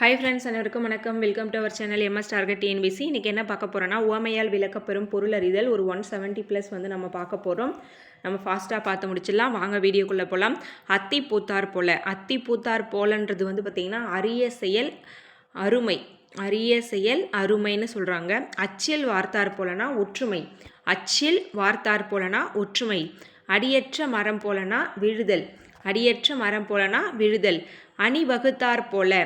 High friends அனைவருக்கும் வணக்கம். Welcome to our channel MS target TNPSC இன்றைக்கி என்ன பார்க்க போகிறோன்னா ஓமையால் விளக்கப்பெறும் பொருள் அறிதல் ஒரு ஒன் செவன்ட்டி ப்ளஸ் வந்து நம்ம பார்க்க போகிறோம் நம்ம ஃபாஸ்ட்டாக பார்த்து முடிச்சிடலாம். வாங்க வீடியோக்குள்ளே போகலாம் அத்தி பூத்தார் போல. அத்தி பூத்தார் போலன்றது வந்து பார்த்திங்கன்னா அரிய செயல் அருமை. அரிய செயல் அருமைன்னு சொல்கிறாங்க அச்சில் வார்த்தார் போலனா ஒற்றுமை. அச்சில் வார்த்தார் போலனா ஒற்றுமை. அடியற்ற மரம் போலனா விழுதல். அடியற்ற மரம் போலனா விழுதல். அணி வகுத்தார் போல.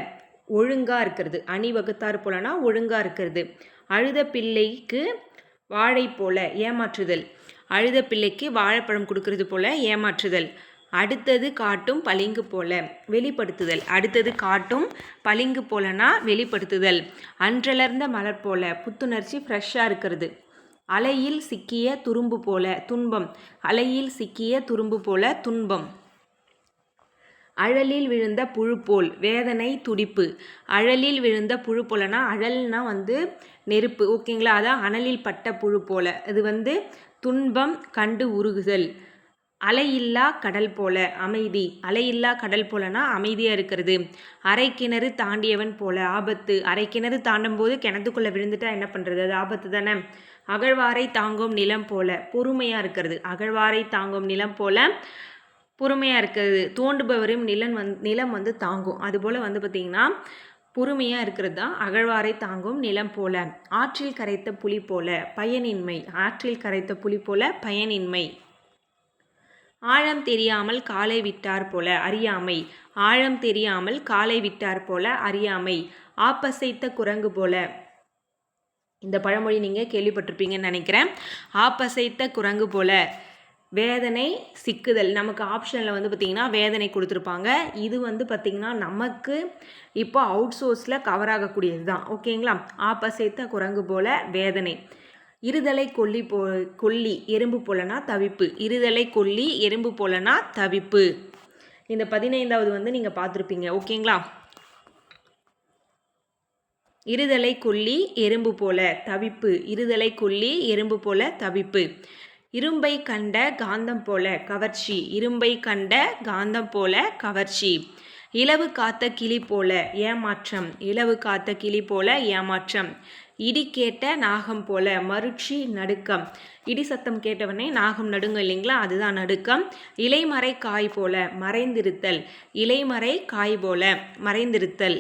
ஒழுங்காக இருக்கிறது. அணி வகுத்தார் போலனா ஒழுங்காக இருக்கிறது. அழுத பிள்ளைக்கு வாழை போல ஏமாற்றுதல். அழுத பிள்ளைக்கு வாழைப்பழம் கொடுக்கறது போல ஏமாற்றுதல். அடுத்தது காட்டும் பளிங்கு போல வெளிப்படுத்துதல். அடுத்தது காட்டும் பளிங்கு போலனா வெளிப்படுத்துதல். அன்றலர்ந்த மலர் போல புத்துணர்ச்சி ஃப்ரெஷ்ஷாக இருக்கிறது. அலையில் சிக்கிய துரும்பு போல துன்பம். அலையில் சிக்கிய துரும்பு போல துன்பம். அழலில் விழுந்த புழு போல் வேதனை துடிப்பு. அழலில் விழுந்த புழு போலனா அழல்னா வந்து நெருப்பு. ஓகேங்களா? அதான் அனலில் பட்ட புழு போல இது வந்து துன்பம் கண்டு உருகுதல். அலையில்லா கடல் போல அமைதி. அலையில்லா கடல் போலனா அமைதியாக இருக்கிறது. அரை கிணறு தாண்டியவன் போல ஆபத்து. அரை கிணறு தாண்டும் போது கிணத்துக்குள்ளே விழுந்துட்டா என்ன பண்ணுறது அது ஆபத்து தானே? அகழ்வாரை தாங்கும் நிலம் போல பொறுமையாக இருக்கிறது. அகழ்வாரை தாங்கும் நிலம் போல பொறுமையாக இருக்கிறது. தோண்டுபவரையும் நிலம் வந் நிலம் வந்து தாங்கும். அதுபோல் வந்து பார்த்திங்கன்னா பொறுமையாக இருக்கிறது தான் அகழ்வாரை தாங்கும் நிலம் போல. ஆற்றில் கரைத்த புலி போல பயனின்மை. ஆற்றில் கரைத்த புலி போல பயனின்மை. ஆழம் தெரியாமல் காலை விட்டார் போல அறியாமை. ஆழம் தெரியாமல் காலை விட்டார் போல அறியாமை. ஆப்பசைத்த குரங்கு போல. இந்த பழமொழி நீங்கள் கேள்விப்பட்டிருப்பீங்கன்னு நினைக்கிறேன். ஆப்பசைத்த குரங்கு போல. வேதனை சிக்குதல். நமக்கு ஆப்ஷனில் வந்து பார்த்திங்கன்னா வேதனை கொடுத்துருப்பாங்க. இது வந்து பார்த்திங்கன்னா நமக்கு இப்போ அவுட் சோர்ஸில் கவர் ஆகக்கூடியது தான். ஓகேங்களா ஆப்பசைத்த குரங்கு போல் வேதனை. இருதலை கொல்லி போ கொல்லி எறும்பு போலனா தவிப்பு. இருதலை கொல்லி எறும்பு போலனா தவிப்பு. இந்த பதினைந்தாவது வந்து நீங்கள் பார்த்துருப்பீங்க. ஓகேங்களா இருதலை கொல்லி எறும்பு போல தவிப்பு. இருதலை கொல்லி எறும்பு போல தவிப்பு. இரும்பை கண்ட காந்தம் போல கவர்ச்சி இரும்பை கண்ட காந்தம் போல கவர்ச்சி. இலவு காத்த கிளி போல ஏமாற்றம் இலவு காத்த கிளி போல ஏமாற்றம். இடி கேட்ட நாகம் போல மருட்சி நடுக்கம். இடி சத்தம் கேட்டவனே நாகம் நடுங்க இல்லைங்களா? அதுதான் நடுக்கம். இலைமறை காய் போல மறைந்திருத்தல். இலைமறை காய் போல மறைந்திருத்தல்.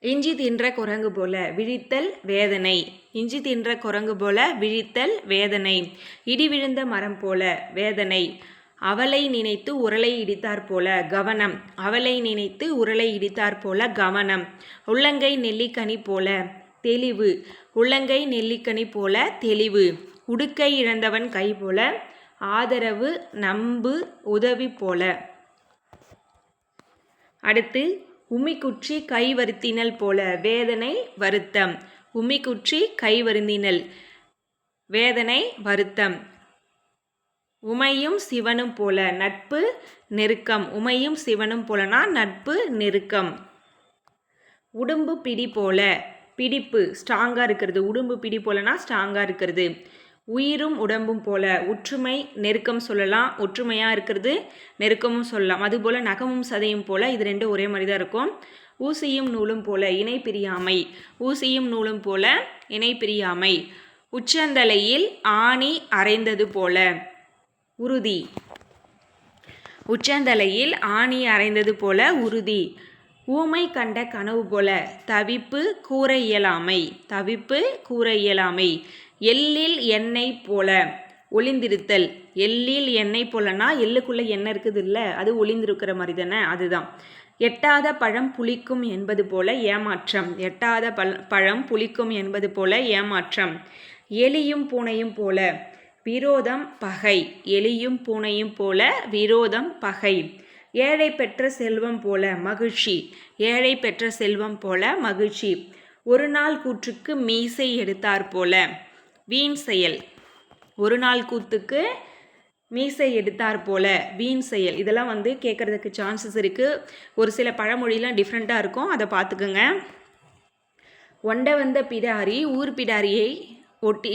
இஞ்சி தின்ற குரங்கு போல விழித்தல் வேதனை. இஞ்சி தின்ற குரங்கு போல விழித்தல் வேதனை. இடி விழுந்த மரம் போல வேதனை. அவளை நினைத்து உரலை இடித்தார் போல கவனம். அவளை நினைத்து உரலை இடித்தார் போல கவனம். உள்ளங்கை நெல்லிக்கனி போல தெளிவு. உள்ளங்கை நெல்லிக்கனி போல தெளிவு. உடுக்கை இழந்தவன் கை போல ஆதரவு நம்பு உதவி போல. அடுத்து உமிக்குற்றி கை வருத்தினல் போல வேதனை வருத்தம். உமிக்குற்றி கை வருந்தினல் வேதனை வருத்தம். உமையும் சிவனும் போல நட்பு நெருக்கம். உமையும் சிவனும் போலனா நட்பு நெருக்கம். உடும்பு பிடி போல பிடிப்பு ஸ்ட்ராங்காக இருக்கிறது. உடும்பு பிடி போலனா ஸ்ட்ராங்காக இருக்கிறது. உயிரும் உடம்பும் போல ஒற்றுமை நெருக்கம் சொல்லலாம். ஒற்றுமையாக இருக்கிறது நெருக்கமும் சொல்லலாம். அதுபோல் நகமும் சதையும் போல இது ரெண்டும் ஒரே மாதிரி தான் இருக்கும். ஊசியும் நூலும் போல இணை பிரியாமை. ஊசியும் நூலும் போல இணை பிரியாமை. உச்சந்தலையில் ஆணி அரைந்தது போல. உறுதி. உச்சந்தலையில் ஆணி அரைந்தது போல உறுதி. ஊமை கண்ட கனவு போல தவிப்பு கூற இயலாமை. தவிப்பு கூற இயலாமை. எள்ளில் எண்ணெய் போல ஒளிந்திருத்தல். எள்ளில் எண்ணெய் போலனா எள்ளுக்குள்ளே எண்ணெய் இருக்குது இல்லை அது ஒளிந்திருக்கிற மாதிரி தானே அதுதான். எட்டாத பழம் புளிக்கும் என்பது போல ஏமாற்றம். எட்டாத பழ பழம் புளிக்கும் என்பது போல ஏமாற்றம். எலியும் பூனையும் போல விரோதம் பகை. எலியும் பூனையும் போல விரோதம் பகை. ஏழை பெற்ற செல்வம் போல மகிழ்ச்சி. ஏழை பெற்ற செல்வம் போல மகிழ்ச்சி. ஒரு நாள் கூற்றுக்கு மீசை எடுத்தார் போல. வீண் செயல். ஒரு நாள் கூத்துக்கு மீசை எடுத்தார் போல வீண் செயல். இதெல்லாம் வந்து கேட்குறதுக்கு சான்சஸ் இருக்குது ஒரு சில பழமொழிலாம் டிஃப்ரெண்ட்டாக இருக்கும். அதை பார்த்துக்குங்க ஒண்ட வந்த பிடாரி ஊர் பிடாரியை ஒட்டி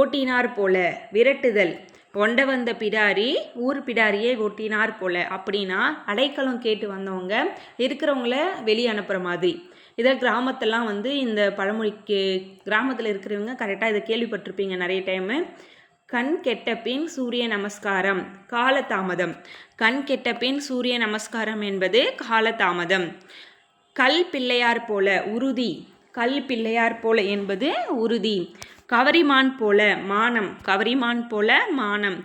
ஓட்டினார் போல விரட்டுதல். கொண்ட வந்த பிடாரி ஊர் பிடாரியை ஒட்டினார் போல. அப்படின்னா அடைக்கலம் கேட்டு வந்தவங்க இருக்கிறவங்கள வெளியே அனுப்புகிற மாதிரி. இதை கிராமத்தெல்லாம் வந்து இந்த பழமொழிக்கு கிராமத்தில் இருக்கிறவங்க கரெக்டாக இதை கேள்விப்பட்டிருப்பீங்க நிறைய டைமு கண் கெட்ட பின் சூரிய நமஸ்காரம் காலதாமதம் கண் கெட்ட பின் சூரிய நமஸ்காரம் என்பது காலதாமதம் கல் பிள்ளையார் போல உறுதி. கல் பிள்ளையார் போல என்பது உறுதி. கவரிமான் போல மானம் கவரிமான் போல மானம்.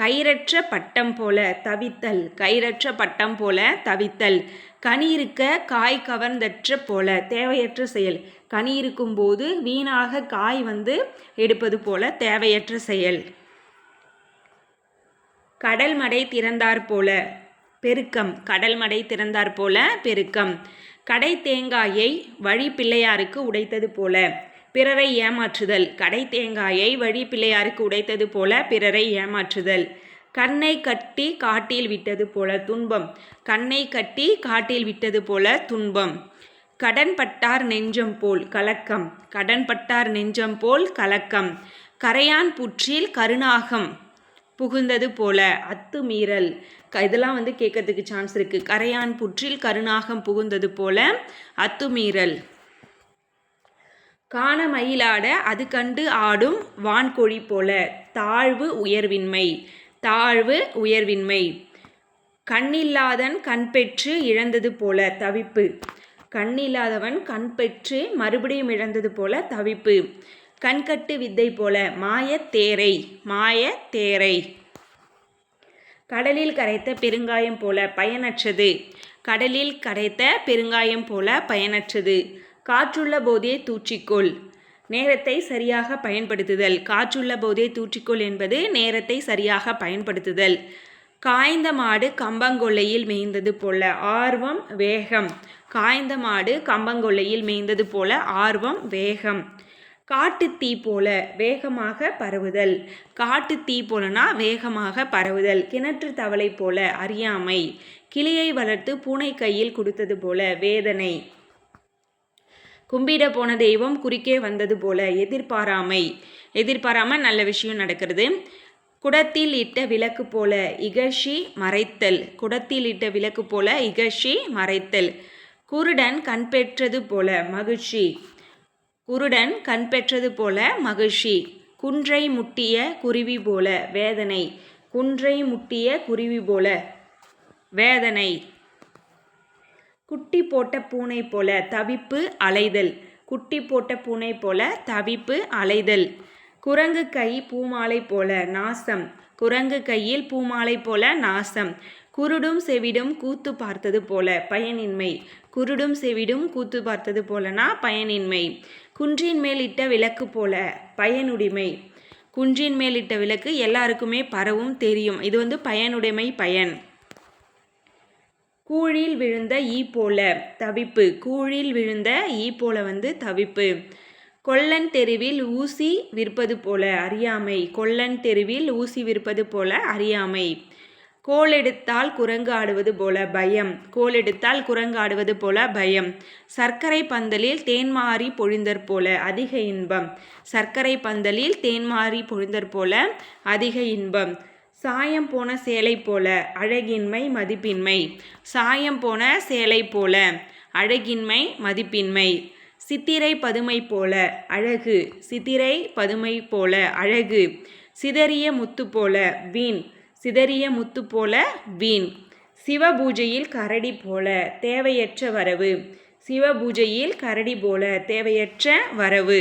கயிறற்ற பட்டம் போல தவித்தல் கயிறற்ற பட்டம் போல தவித்தல். கனி இருக்க காய் கவர்ந்தற்ற போல தேவையற்ற செயல். கனி இருக்கும்போது வீணாக காய் வந்து எடுப்பது போல தேவையற்ற செயல். கடல் மடை திறந்தார் போல பெருக்கம். கடல் மடை திறந்தார் போல பெருக்கம். கடை தேங்காயை வழி பிள்ளையாருக்கு உடைத்தது போல பிறரை ஏமாற்றுதல். கடை தேங்காயை வழி பிள்ளையாருக்கு உடைத்தது போல பிறரை ஏமாற்றுதல். கண்ணை கட்டி காட்டில் விட்டது போல துன்பம். கண்ணை கட்டி காட்டில் விட்டது போல துன்பம். கடன்பட்டார் நெஞ்சம் போல் கலக்கம். கடன்பட்டார் நெஞ்சம் போல் கலக்கம். கரையான் புற்றில் கருணாகம் புகுந்தது போல அத்துமீறல். க இதெல்லாம் வந்து கேட்கறதுக்கு சான்ஸ் இருக்குது கரையான் புற்றில் கருணாகம் புகுந்தது போல அத்துமீறல். காண மயிலாட அது கண்டு ஆடும் வான்கோழி போல தாழ்வு உயர்வின்மை தாழ்வு உயர்வின்மை. கண்ணில்லாதன் கண் பெற்று இழந்தது போல தவிப்பு. கண்ணில்லாதவன் கண் பெற்று மறுபடியும் இழந்தது போல தவிப்பு. கண்கட்டு வித்தை போல மாய தேரை மாய தேரை. கடலில் கரைத்த பெருங்காயம் போல பயனற்றது. கடலில் கரைத்த பெருங்காயம் போல பயனற்றது. காற்றுள்ள போதே தூற்றிக்கொள். நேரத்தை சரியாக பயன்படுத்துதல். காற்றுள்ள போதே தூற்றிக்கொள் என்பது நேரத்தை சரியாக பயன்படுத்துதல். காய்ந்த மாடு கம்பங்கொல்லையில் மேய்ந்தது போல ஆர்வம் வேகம். காய்ந்த மாடு கம்பங்கொல்லையில் மேய்ந்தது போல ஆர்வம் வேகம். காட்டு தீ போல வேகமாக பரவுதல். காட்டு தீ போலனா வேகமாக பரவுதல். கிணற்று தவளை போல அறியாமை. கிளியை வளர்த்து பூனை கையில் கொடுத்தது போல வேதனை. கும்பிட போன தெய்வம் குறுக்கே வந்தது போல எதிர்பாராமை. எதிர்பாராமல் நல்ல விஷயம் நடக்கிறது. குடத்தில் இட்ட விளக்கு போல இகழ்ச்சி மறைத்தல். குடத்தில் இட்ட விளக்கு போல இகழ்ச்சி மறைத்தல். குருடன் கண் பெற்றது போல மகிழ்ச்சி. குருடன் கண் பெற்றது போல மகிழ்ச்சி. குன்றை முட்டிய குருவி போல வேதனை. குன்றை முட்டிய குருவி போல வேதனை. குட்டி போட்ட பூனை போல தவிப்பு அலைதல். குட்டி போட்ட பூனை போல தவிப்பு அலைதல். குரங்கு கை பூமாலை போல நாசம். குரங்கு கையில் பூமாலை போல நாசம். குருடும் செவிடும் கூத்து பார்த்தது போல பயனின்மை. குருடும் செவிடும் கூத்து பார்த்தது போலனா பயனின்மை. குன்றின் மேல் இட்ட விளக்கு போல பயனுடைமை. குன்றின் மேல் இட்ட விளக்கு எல்லாருக்குமே பரவும் தெரியும். இது வந்து பயனுடைமை பயன். கூழில் விழுந்த ஈ போல தவிப்பு. கூழில் விழுந்த ஈ போல வந்து தவிப்பு. கொல்லன் தெருவில் ஊசி விற்பது போல அறியாமை. கொல்லன் தெருவில் ஊசி விற்பது போல அறியாமை. கோலெடுத்தால் குரங்கு ஆடுவது போல பயம். கோல் எடுத்தால் குரங்கு ஆடுவது போல பயம். சர்க்கரை பந்தலில் தேன்மாறி பொழிந்தற் போல அதிக இன்பம். சர்க்கரை பந்தலில் தேன்மாறி பொழிந்தற் போல அதிக இன்பம். சாயம் போன சேலை போல அழகின்மை மதிப்பின்மை. சாயம் போன சேலை போல அழகின்மை மதிப்பின்மை. சித்திரை பதுமை போல அழகு. சித்திரை பதுமை போல அழகு. சிதறிய முத்து போல வீண். சிதறிய முத்து போல வீண். சிவபூஜையில் கரடி போல தேவையற்ற வரவு. சிவபூஜையில் கரடி போல தேவையற்ற வரவு.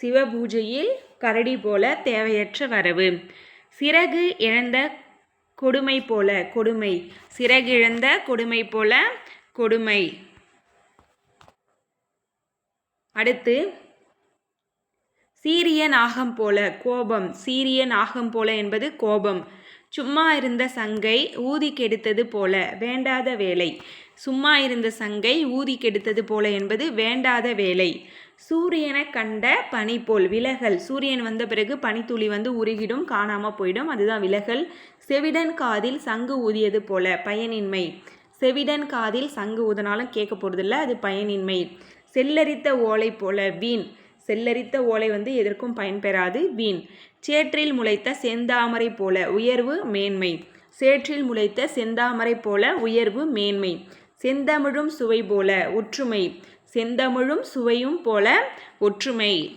சிவபூஜையில் கரடி போல தேவையற்ற வரவு. சிறகு இழந்த கொடுமை போல கொடுமை. சிறகு இழந்த கொடுமை போல கொடுமை. அடுத்து சீரிய நாகம் போல கோபம். சீரிய நாகம் போல என்பது கோபம். சும்மா இருந்த சங்கை ஊதி கெடுத்தது போல வேண்டாத வேலை. சும்மா இருந்த சங்கை ஊதி கெடுத்தது போல என்பது வேண்டாத வேலை. சூரியனை கண்ட பனி போல் விலகல். சூரியன் வந்த பிறகு பனித்துளி வந்து உருகிடும் காணாமல் போயிடும். அதுதான் விலகல். செவிடன் காதில் சங்கு ஊதியது போல பயனின்மை. செவிடன் காதில் சங்கு ஊதனாலும் கேட்க போகிறதில்ல அது பயனின்மை. செல்லரித்த ஓலை போல வீண். செல்லரித்த ஓலை வந்து எதற்கும் பயன்பெறாது வீண். சேற்றில் முளைத்த செந்தாமரை போல உயர்வு மேன்மை. சேற்றில் முளைத்த செந்தாமரை போல உயர்வு மேன்மை. செந்தமிழும் சுவை போல ஒற்றுமை செந்தமிழும் சுவையும் போல ஒற்றுமை.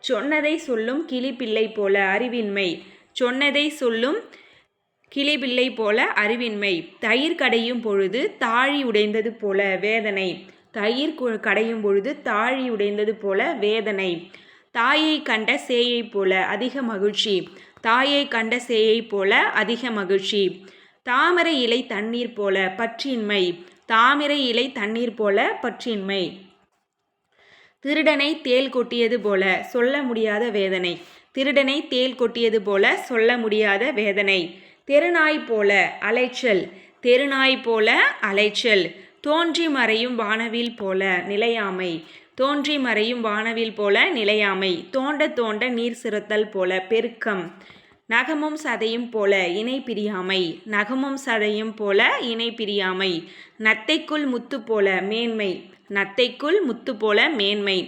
சொன்னதை சொல்லும் கிளிப்பிள்ளை போல அறிவின்மை. சொன்னதை சொல்லும் கிளிபிள்ளை போல அறிவின்மை. தயிர் கடையும் பொழுது தாழி உடைந்தது போல வேதனை. தயிர் கடையும் பொழுது தாழி உடைந்தது போல வேதனை. தாயை கண்ட சேயை போல அதிக மகிழ்ச்சி. தாயை கண்ட சேயை போல அதிக மகிழ்ச்சி. தாமரை இலை தண்ணீர் போல பற்றின்மை. தாமரை இலை தண்ணீர் போல பற்றின்மை. திருடனை தேல் கொட்டியது போல சொல்ல முடியாத வேதனை. திருடனை தேல் கொட்டியது போல சொல்ல முடியாத வேதனை. தெருநாய் போல அலைச்சல். தெருநாய் போல அலைச்சல். தோன்றி மறையும் வானவில் போல நிலையாமை. தோன்றி மறையும் வானவில் போல நிலையாமை. தோண்ட தோண்ட நீர் சிறுத்தல் போல பெருக்கம். நகமும் சதையும் போல இணை பிரியாமை நகமும் சதையும் போல இணை பிரியாமை நத்தைக்குள் முத்து போல மேன்மை நத்தைக்குள் முத்து போல மேன்மை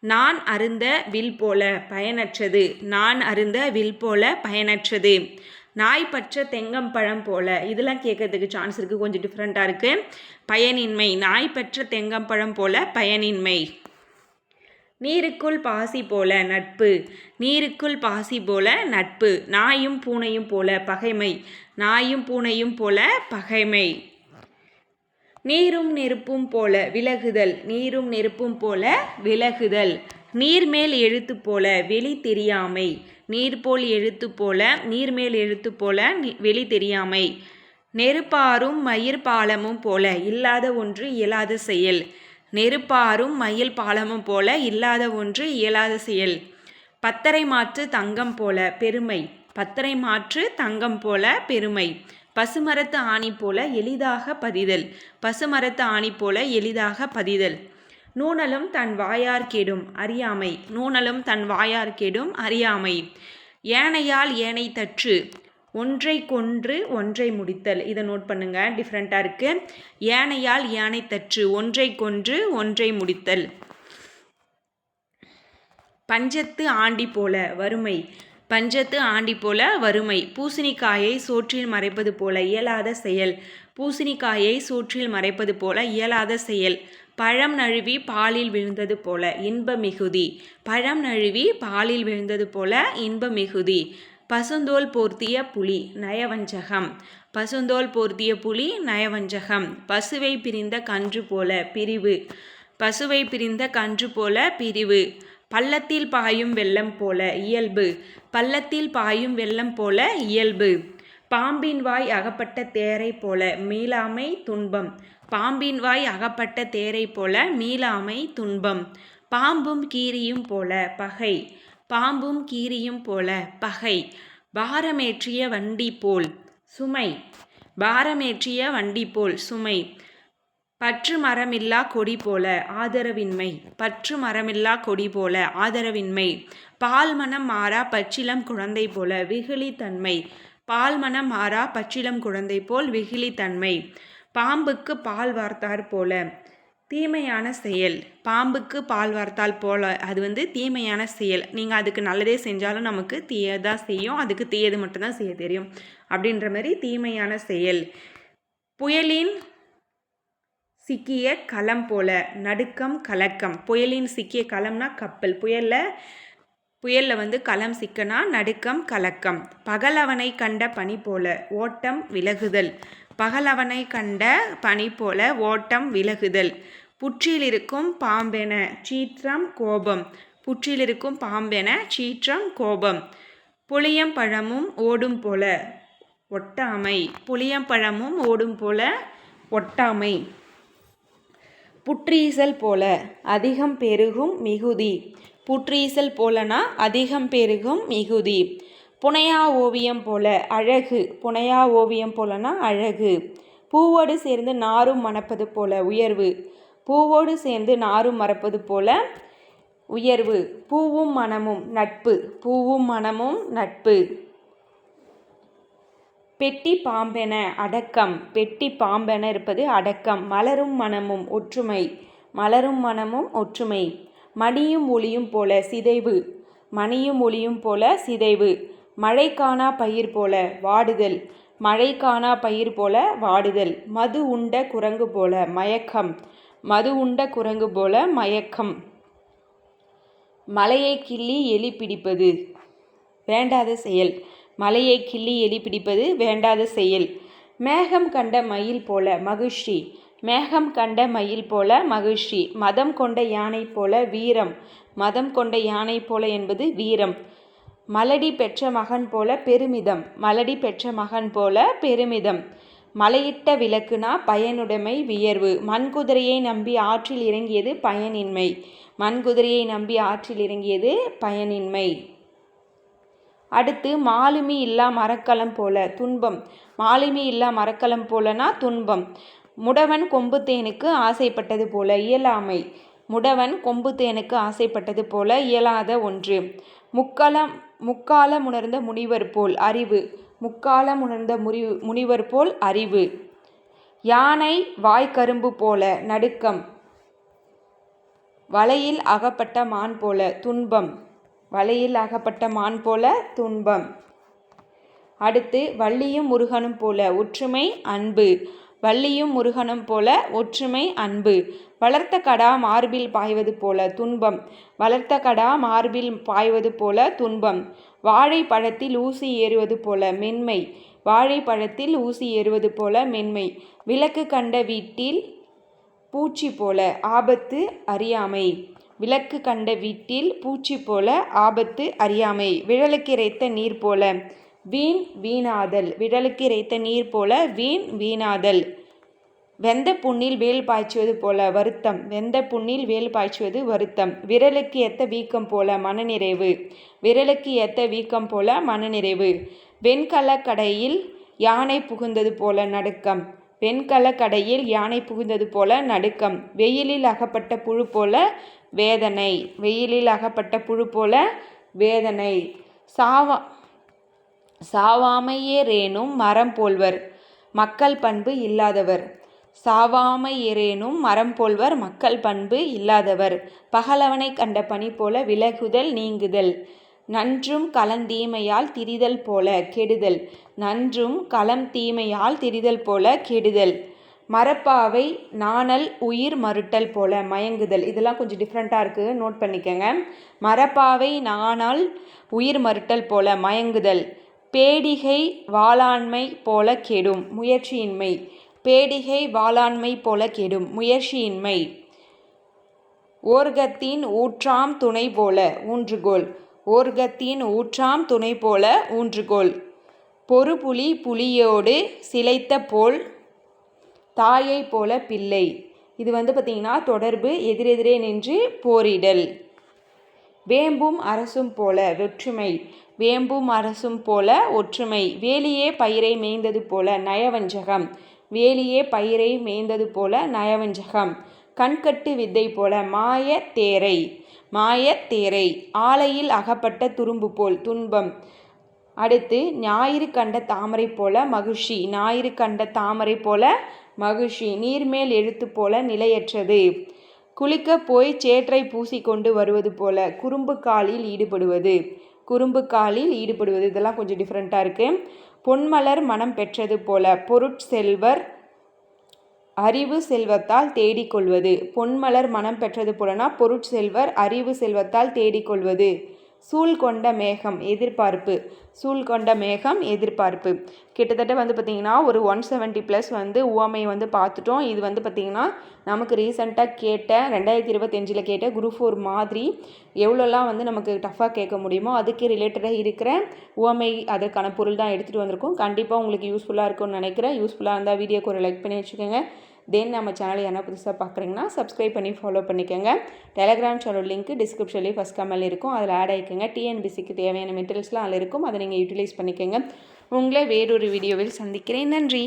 நான் அருந்த வில் போல பயனற்றது நான் அருந்த வில் போல பயனற்றது நாய் பற்ற தெங்கம்பழம் போல. இதெல்லாம் கேட்கறதுக்கு சான்ஸ் இருக்குது கொஞ்சம் டிஃப்ரெண்ட்டாக இருக்குது பயனின்மை நாய் பற்ற தெங்கம்பழம் போல பயனின்மை. நீருக்குள் பாசி போல நட்பு. நீருக்குள் பாசி போல நட்பு. நாயும் பூனையும் போல பகைமை. நாயும் பூனையும் போல பகைமை. நீரும் நெருப்பும் போல விலகுதல். நீரும் நெருப்பும் போல விலகுதல். நீர்மேல் எழுத்து போல வெளி தெரியாமை. நீர்போல் எழுத்து போல நீர்மேல் எழுத்து போல வெளி தெரியாமை. நெருப்பாரும் மயிர் பாலமும் போல இல்லாத ஒன்று இயலாத செயல். நெருப்பாரும் மயில் பாலமும் போல இல்லாத ஒன்று இயலாத செயல். பத்தரை மாற்று தங்கம் போல பெருமை. பத்தரை மாற்று தங்கம் போல பெருமை. பசுமரத்து ஆணி போல எளிதாக பதிதல். பசுமரத்து ஆணி போல எளிதாக பதிதல். நூனலும் தன் வாயார் கெடும் அறியாமை. நூனலும் தன் வாயார் கெடும் அறியாமை. ஏனையால் ஏனை தற்று. ஒன்றை கொன்று ஒன்றை முடித்தல். இதை நோட் பண்ணுங்க. டிஃப்ரெண்ட்டாக இருக்குது யானையால் யானை தற்று ஒன்றை கொன்று ஒன்றை முடித்தல். பஞ்சத்து ஆண்டி போல வறுமை. பஞ்சத்து ஆண்டி போல வறுமை. பூசணிக்காயை சோற்றில் மறைப்பது போல இயலாத செயல். பூசணிக்காயை சோற்றில் மறைப்பது போல இயலாத செயல். பழம் நழுவி பாலில் விழுந்தது போல இன்ப மிகுதி பழம் நழுவி பாலில் விழுந்தது போல இன்ப மிகுதி பசுந்தோல் போர்த்திய புலி நயவஞ்சகம். பசுந்தோல் போர்த்திய புலி நயவஞ்சகம். பசுவை பிரிந்த கன்று போல பிரிவு. பசுவை பிரிந்த கன்று போல பிரிவு. பள்ளத்தில் பாயும் வெள்ளம் போல இயல்பு. பள்ளத்தில் பாயும் வெள்ளம் போல இயல்பு. பாம்பின் வாய் அகப்பட்ட தேரை போல மீளாமை துன்பம். பாம்பின் வாய் அகப்பட்ட தேரை போல மீளாமை துன்பம். பாம்பும் கீரியும் போல பகை. பாம்பும் கீரியும் போல பகை. பாரமேற்றிய வண்டி போல் சுமை. பாரமேற்றிய வண்டி போல் சுமை. பற்று மரமில்லா கொடி போல ஆதரவின்மை. பற்று மரமில்லா கொடி போல ஆதரவின்மை. பால் மனம் மாறா பச்சிலம் குழந்தை போல விகிலித்தன்மை. பால் மனம் மாறா பச்சிலம் குழந்தை போல் விகிலித்தன்மை. பாம்புக்கு பால் வார்த்தார் போல தீமையான செயல். பாம்புக்கு பால் வார்த்தால் போல அது வந்து தீமையான செயல். நீங்கள் அதுக்கு நல்லதே செஞ்சாலும் நமக்கு தீயதான் செய்யும். அதுக்கு தீயது மட்டும்தான் செய்ய தெரியும். அப்படின்ற மாதிரி தீமையான செயல். புயலின் சிக்கிய களம் போல நடுக்கம் கலக்கம். புயலின் சிக்கிய களம்னா கப்பல். புயலில் புயலில் வந்து களம் சிக்கனா நடுக்கம் கலக்கம். பகலவனை கண்ட பனி போல ஓட்டம் விலகுதல். பகலவனை கண்ட பனி போல ஓட்டம் விலகுதல். புற்றிலிருக்கும் பாம்பென சீற்றம் கோபம். புற்றிலிருக்கும் பாம்பென சீற்றம் கோபம். புளியம்பழமும் ஓடும் போல ஒட்டாமை. புளியம்பழமும் ஓடும் போல ஒட்டாமை. புற்றீசல் போல அதிகம் பெருகும் மிகுதி. புற்றீசல் போலனா அதிகம் பெருகும் மிகுதி. புனையா ஓவியம் போல அழகு. புனையா ஓவியம் போலனா அழகு. பூவோடு சேர்ந்து நாரும் மணப்பது போல உயர்வு. பூவோடு சேர்ந்து நாரும் மறப்பது போல உயர்வு. பூவும் மனமும் நட்பு. பூவும் மனமும் நட்பு. பெட்டி பாம்பென அடக்கம். பெட்டி பாம்பென இருப்பது அடக்கம். மலரும் மனமும் ஒற்றுமை. மலரும் மனமும் ஒற்றுமை. மணியும் ஒளியும் போல சிதைவு. மணியும் ஒளியும் போல சிதைவு. மழை காணா பயிர் போல வாடுதல். மழை காணா பயிர் போல வாடுதல். மது உண்ட குரங்கு போல மயக்கம். மது உண்ட குரங்கு போல மயக்கம். மலையை கிள்ளி எலி பிடிப்பது. வேண்டாத செயல். மலையை கிள்ளி எலி பிடிப்பது வேண்டாத செயல். மேகம் கண்ட மயில் போல மகிழ்ச்சி. மேகம் கண்ட மயில் போல மகிழ்ச்சி. மதம் கொண்ட யானை போல வீரம். மதம் கொண்ட யானை போல என்பது வீரம். மலடி பெற்ற மகன் போல பெருமிதம் மலடி பெற்ற மகன் போல பெருமிதம். மலையிட்ட விளக்குனா பயனுடைமை வியர்வு. மண்குதிரையை நம்பி ஆற்றில் இறங்கியது பயனின்மை. மண்குதிரையை நம்பி ஆற்றில் இறங்கியது பயனின்மை. அடுத்து மாலுமி இல்லா மரக்கலம் போல துன்பம். மாலுமி இல்லா மரக்கலம் போலனா துன்பம். முடவன் கொம்பு தேனுக்கு ஆசைப்பட்டது போல இயலாமை. முடவன் கொம்பு தேனுக்கு ஆசைப்பட்டது போல இயலாத ஒன்று. முக்களம் முக்காலம் உணர்ந்த முனிவர் போல் அறிவு. முக்காலம் உணர்ந்த முனிவர் போல் அறிவு. யானை வாய்க்கரும்பு போல நடுக்கம். வலையில் அகப்பட்ட மான் போல துன்பம். வலையில் அகப்பட்ட மான் போல துன்பம். அடுத்து வள்ளியும் முருகனும் போல ஒற்றுமை அன்பு. வள்ளியும் முருகனும் போல ஒற்றுமை அன்பு. வளர்த்த கடா மார்பில் பாய்வது போல துன்பம். வளர்த்த கடா மார்பில் பாய்வது போல துன்பம். வாழைப்பழத்தில் ஊசி ஏறுவது போல மென்மை. வாழைப்பழத்தில் ஊசி ஏறுவது போல மென்மை. விளக்கு கண்ட வீட்டில் பூச்சி போல ஆபத்து அறியாமை. விளக்கு கண்ட வீட்டில் பூச்சி போல ஆபத்து அறியாமை. விழலுக்கு இறைத்த நீர் போல வீண் வீணாதல். விழலுக்கு இறைத்த நீர் போல வீண் வீணாதல். வெந்த புண்ணில் வேல் பாய்ச்சுவது போல வருத்தம். வெந்த புண்ணில் வேல் பாய்ச்சுவது வருத்தம். விரலுக்கு ஏத்த வீக்கம் போல மனநிறைவு. விரலுக்கு ஏத்த வீக்கம் போல மனநிறைவு. வெண்கல கடையில் யானை புகுந்தது போல நடுக்கம். வெண்கல கடையில் யானை புகுந்தது போல நடுக்கம். வெயிலில் அகப்பட்ட புழு போல வேதனை. வெயிலில் அகப்பட்ட புழு போல வேதனை. சாவா சாவாமையே ரேனும் மரம் போல்வர். மக்கள் பண்பு இல்லாதவர். சாவாமையேரேனும் மரம் போல்வர் மக்கள் பண்பு இல்லாதவர். பகலவனை கண்ட பணி போல விலகுதல் நீங்குதல். நன்றும் களந்தீமையால் திரிதல் போல கெடுதல். நன்றும் களம் தீமையால் திரிதல் போல கெடுதல். மரப்பாவை நாணல் உயிர் மறுட்டல் போல மயங்குதல். இதெல்லாம் கொஞ்சம் டிஃப்ரெண்ட்டாக இருக்குது நோட் பண்ணிக்கோங்க. மரப்பாவை நாணல் உயிர் மறுட்டல் போல மயங்குதல். பேடிகை வாளாண்மை போல கெடும். முயற்சியின்மை. பேடிகை வாளாண்மை போல கெடும் முயற்சியின்மை. ஓர்கத்தின் ஊற்றாம் துணை போல ஊன்றுகோல் ஓர்கத்தின் ஊற்றாம் துணை போல ஊன்றுகோல் பொறுப்புலி புலியோடு சிலைத்த போல் தாயை போல பிள்ளை. இது வந்து பார்த்திங்கன்னா தொடர்பு எதிரெதிரே நின்று போரிடல். வேம்பும் அரசும் போல வெற்றுமை. வேம்பும் அரசும் போல ஒற்றுமை. வேலியே பயிரை மேய்ந்தது போல நயவஞ்சகம். வேலியே பயிரை மேய்ந்தது போல நயவஞ்சகம். கண்கட்டு வித்தை போல மாய தேரை. மாய தேரை. ஆலையில் அகப்பட்ட துரும்பு போல் துன்பம். அடுத்து ஞாயிறு கண்ட தாமரை போல மகிழ்ச்சி. ஞாயிறு கண்ட தாமரை போல மகிழ்ச்சி. நீர்மேல் எழுத்து போல நிலையற்றது. குளிக்க போய் சேற்றை பூசிக்கொண்டு வருவது போல குறும்பு காலில் ஈடுபடுவது. குறும்பு காலில் ஈடுபடுவது. இதெல்லாம் கொஞ்சம் டிஃப்ரெண்ட்டாக இருக்குது பொன்மலர் மனம் பெற்றது போல பொருட்செல்வர் அறிவு செல்வத்தால் தேடிக்கொள்வது. பொன்மலர் மனம் பெற்றது போலனா பொருட்செல்வர் அறிவு செல்வத்தால் தேடிக்கொள்வது. சூழ் கொண்ட மேகம் எதிர்பார்ப்பு. சூழ் கொண்ட மேகம் எதிர்பார்ப்பு. கிட்டத்தட்ட வந்து பார்த்திங்கன்னா ஒரு ஒன் செவன்ட்டி ப்ளஸ் வந்து உவமை வந்து பார்த்துட்டோம். இது வந்து பார்த்திங்கன்னா நமக்கு ரீசெண்டாக கேட்ட ரெண்டாயிரத்தி இருபத்தஞ்சில் கேட்ட குரூப் ஃபோர் மாதிரி எவ்வளோலாம் வந்து நமக்கு டஃப்பாக கேட்க முடியுமோ அதுக்கு ரிலேட்டடாக இருக்கிற உவமை அதற்கான பொருள் தான் எடுத்துகிட்டு வந்திருக்கோம். கண்டிப்பாக உங்களுக்கு யூஸ்ஃபுல்லாக இருக்கும்னு நினைக்கிறேன். யூஸ்ஃபுல்லாக இருந்தால் வீடியோக்கு ஒரு லைக் பண்ணி வச்சுக்கோங்க. தென் நம்ம சேனல் என்ன புதுசாக பார்க்குறீங்கன்னா சப்ஸ்கிரைப் பண்ணி ஃபாலோ பண்ணிக்கோங்க. டெலகிராம் சேனல் லிங்க் டிஸ்கிரிப்ஷன்லேயே ஃபஸ்ட் கமெண்ட் இருக்கும். அதில் ஆட் ஆகிக்கோங்க டிஎன்பிசிக்கு தேவையான மெட்டீரியல்ஸ்லாம் அதில் இருக்கும். அதை நீங்கள் யூட்டிலைஸ் பண்ணிக்கோங்க. உங்களை வேறொரு வீடியோவில் சந்திக்கிறேன். நன்றி.